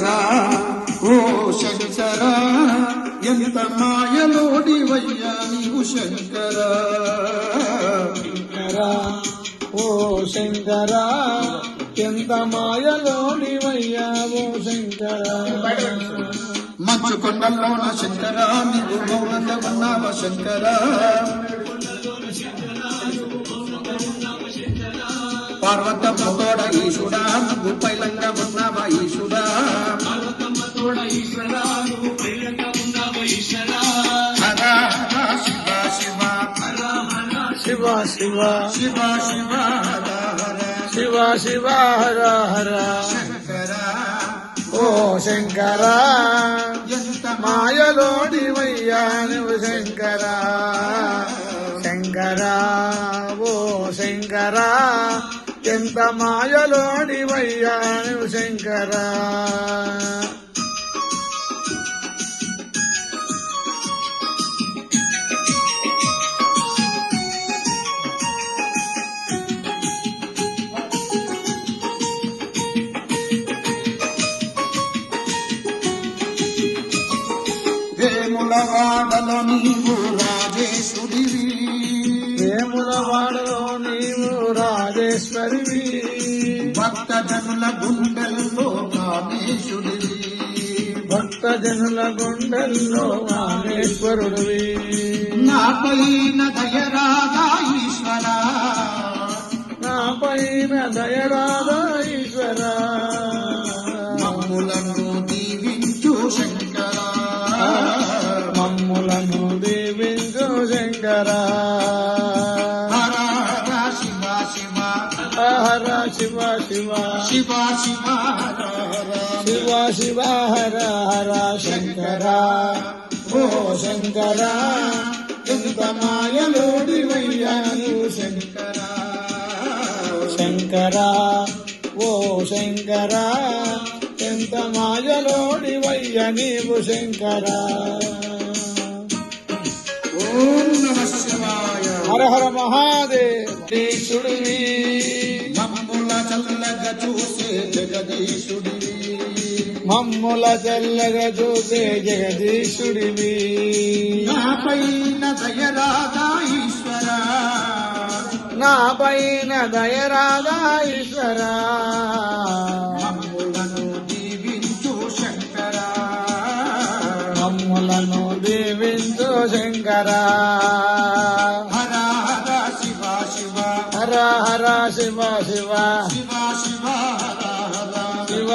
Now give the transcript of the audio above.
శంకరా ఓ శంకరా ఎంత మాయలోడివయ్యా నీవు శంకరా. శంకరా ఓ శంకర ఎంత మాయలోనివయ్యా ఓ శంకర. మంచు కొండల్లోన శంకరా నీవు మౌనంగా ఉన్నావ శంకర. పార్వతమ్మ తోడ ఈశుడా నువ్వు పైల శివ శివ శివ శివ శివ హర హర. శంకర. ఓ శంకర ఎంత మాయలోనివయ్యా నువ్వు శంకర. శంకర ఓ శంకర ఎంత మాయలోనివయ్యా నువ్వు శంకర. వేముల వాడలో నీవు రాజేశుడివి. వేముల వాడలో నీవు రాజేశ్వరివి. భక్త జనుల గుండెల్లో కామేశుడివి భక్త జనుల గుండెల్లో మానేశ్వరుడివి నాపైన దయరాగా ఈశ్వర. నా పైన దయరాధా ఈశ్వర. మమ్ములను శివ శివ శివ హర హర శివ హర హర శంకర. ఓ శంకర ఎంత మాయలోడివయ్యాను శంకర. శంకర ఓ శంకర ఎంత మాయలోడివయ్య నీవు శంకర. ఓం నమ శివాయ. హర హర మహాదేవ్. చల్లగా చూసే జగదీశుడివి. మమ్ముల చల్లగా చూసే జగదీశుడివి. నాపైన దయరాగా ఈశ్వర. నా పైన దయరాధా ఈశ్వర. మమ్ములను దీవించు శంకర. మమ్ములను దీవించు శంకర. హర హర శివ శివ శివ